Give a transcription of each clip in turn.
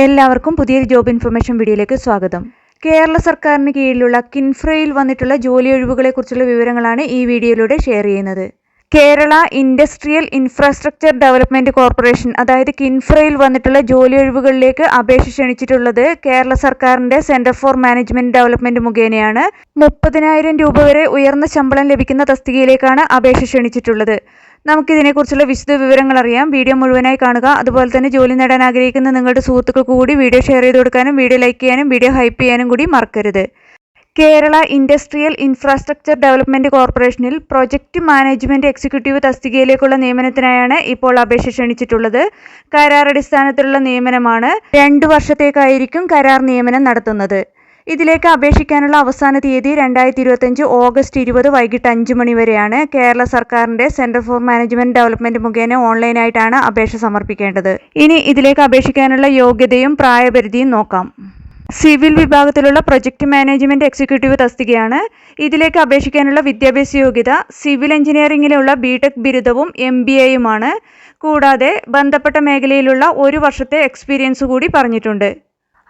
എല്ലാവർക്കും പുതിയൊരു job information വീഡിയോയിലേക്ക് സ്വാഗതം. കേരള സർക്കാരിന് കീഴിലുള്ള കിൻഫ്രയിൽ വന്നിട്ടുള്ള ജോലി ഒഴിവുകളെക്കുറിച്ചുള്ള വിവരങ്ങളാണ് ഈ വീഡിയോയിലൂടെ ഷെയർ ചെയ്യുന്നത്. Kerala industrial infrastructure development corporation അതായത് കിൻഫ്രയിൽ വന്നിട്ടുള്ള ജോലി ഒഴിവുകളിലേക്ക് അപേക്ഷ ക്ഷണിച്ചിട്ടുള്ളത് കേരള സർക്കാരിന്റെ സെന്റർ ഫോർ മാനേജ്മെന്റ് ഡെവലപ്മെന്റ് മുഖേനയാണ്. മുപ്പതിനായിരം രൂപ വരെ ഉയർന്ന ശമ്പളം ലഭിക്കുന്ന തസ്തികയിലേക്കാണ് അപേക്ഷ ക്ഷണിച്ചിട്ടുള്ളത്. നമുക്കിതിനെക്കുറിച്ചുള്ള വിശദ വിവരങ്ങൾ അറിയാം. വീഡിയോ മുഴുവനായി കാണുക. അതുപോലെ തന്നെ ജോലി നേടാൻ ആഗ്രഹിക്കുന്ന നിങ്ങളുടെ സുഹൃത്തുക്കൾക്ക് കൂടി വീഡിയോ ഷെയർ ചെയ്ത് കൊടുക്കാനും വീഡിയോ ലൈക്ക് ചെയ്യാനും വീഡിയോ ഹൈപ്പ് ചെയ്യാനും കൂടി മറക്കരുത്. കേരള ഇൻഡസ്ട്രിയൽ ഇൻഫ്രാസ്ട്രക്ചർ ഡെവലപ്മെന്റ് കോർപ്പറേഷനിൽ പ്രൊജക്ട് മാനേജ്മെന്റ് എക്സിക്യൂട്ടീവ് തസ്തികയിലേക്കുള്ള നിയമനത്തിനായാണ് ഇപ്പോൾ അപേക്ഷ ക്ഷണിച്ചിട്ടുള്ളത്. കരാർ അടിസ്ഥാനത്തിലുള്ള നിയമനമാണ് രണ്ടു വർഷത്തേക്കായിരിക്കും കരാർ നിയമനം നടത്തുന്നത്. ഇതിലേക്ക് അപേക്ഷിക്കാനുള്ള അവസാന തീയതി രണ്ടായിരത്തി ഇരുപത്തഞ്ച് ഓഗസ്റ്റ് ഇരുപത് വൈകിട്ട് അഞ്ച് മണി വരെയാണ് കേരള സർക്കാരിന്റെ സെന്റർ ഫോർ മാനേജ്മെന്റ് ഡെവലപ്മെന്റ് മുഖേന ഓൺലൈനായിട്ടാണ് അപേക്ഷ സമർപ്പിക്കേണ്ടത്. ഇനി ഇതിലേക്ക് അപേക്ഷിക്കാനുള്ള യോഗ്യതയും പ്രായപരിധിയും നോക്കാം. സിവിൽ വിഭാഗത്തിലുള്ള പ്രൊജക്ട് മാനേജ്മെന്റ് എക്സിക്യൂട്ടീവ് തസ്തികയാണ്. ഇതിലേക്ക് അപേക്ഷിക്കാനുള്ള വിദ്യാഭ്യാസ യോഗ്യത സിവിൽ എഞ്ചിനീയറിംഗിലുള്ള ബിടെക് ബിരുദവും എം ബി എയുമാണ്. കൂടാതെ ബന്ധപ്പെട്ട മേഖലയിലുള്ള ഒരു വർഷത്തെ എക്സ്പീരിയൻസ് കൂടി പറഞ്ഞിട്ടുണ്ട്.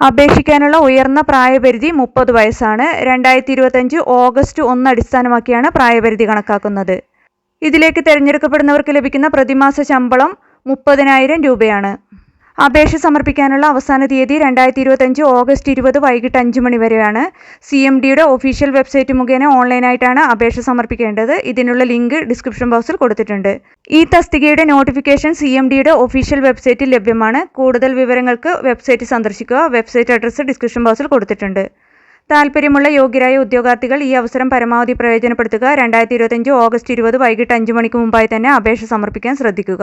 അപേക്ഷിക്കാനുള്ള ഉയർന്ന പ്രായപരിധി മുപ്പത് വയസ്സാണ്. രണ്ടായിരത്തി ഇരുപത്തഞ്ച് ഓഗസ്റ്റ് ഒന്ന് അടിസ്ഥാനമാക്കിയാണ് പ്രായപരിധി കണക്കാക്കുന്നത്. ഇതിലേക്ക് തിരഞ്ഞെടുക്കപ്പെടുന്നവർക്ക് ലഭിക്കുന്ന പ്രതിമാസ ശമ്പളം മുപ്പതിനായിരം രൂപയാണ്. അപേക്ഷ സമർപ്പിക്കാനുള്ള അവസാന തീയതി രണ്ടായിരത്തി ഇരുപത്തഞ്ച് ഓഗസ്റ്റ് ഇരുപത് വൈകിട്ട് അഞ്ച് മണി വരെയാണ്. സി എം ഡിയുടെ ഒഫീഷ്യൽ വെബ്സൈറ്റ് മുഖേന ഓൺലൈനായിട്ടാണ് അപേക്ഷ സമർപ്പിക്കേണ്ടത്. ഇതിനുള്ള ലിങ്ക് ഡിസ്ക്രിപ്ഷൻ ബോക്സിൽ കൊടുത്തിട്ടുണ്ട്. ഈ തസ്തികയുടെ നോട്ടിഫിക്കേഷൻ സി എം ഡിയുടെ ഒഫീഷ്യൽ വെബ്സൈറ്റിൽ ലഭ്യമാണ്. കൂടുതൽ വിവരങ്ങൾക്ക് വെബ്സൈറ്റ് സന്ദർശിക്കുക. വെബ്സൈറ്റ് അഡ്രസ്സ് ഡിസ്ക്രിപ്ഷൻ ബോക്സിൽ കൊടുത്തിട്ടുണ്ട്. താല്പര്യമുള്ള യോഗ്യരായ ഉദ്യോഗാർത്ഥികൾ ഈ അവസരം പരമാവധി പ്രയോജനപ്പെടുത്തുക. രണ്ടായിരത്തി ഇരുപത്തഞ്ച് ഓഗസ്റ്റ് ഇരുപത് വൈകിട്ട് അഞ്ച് മണിക്ക് മുമ്പായി തന്നെ അപേക്ഷ സമർപ്പിക്കാൻ ശ്രദ്ധിക്കുക.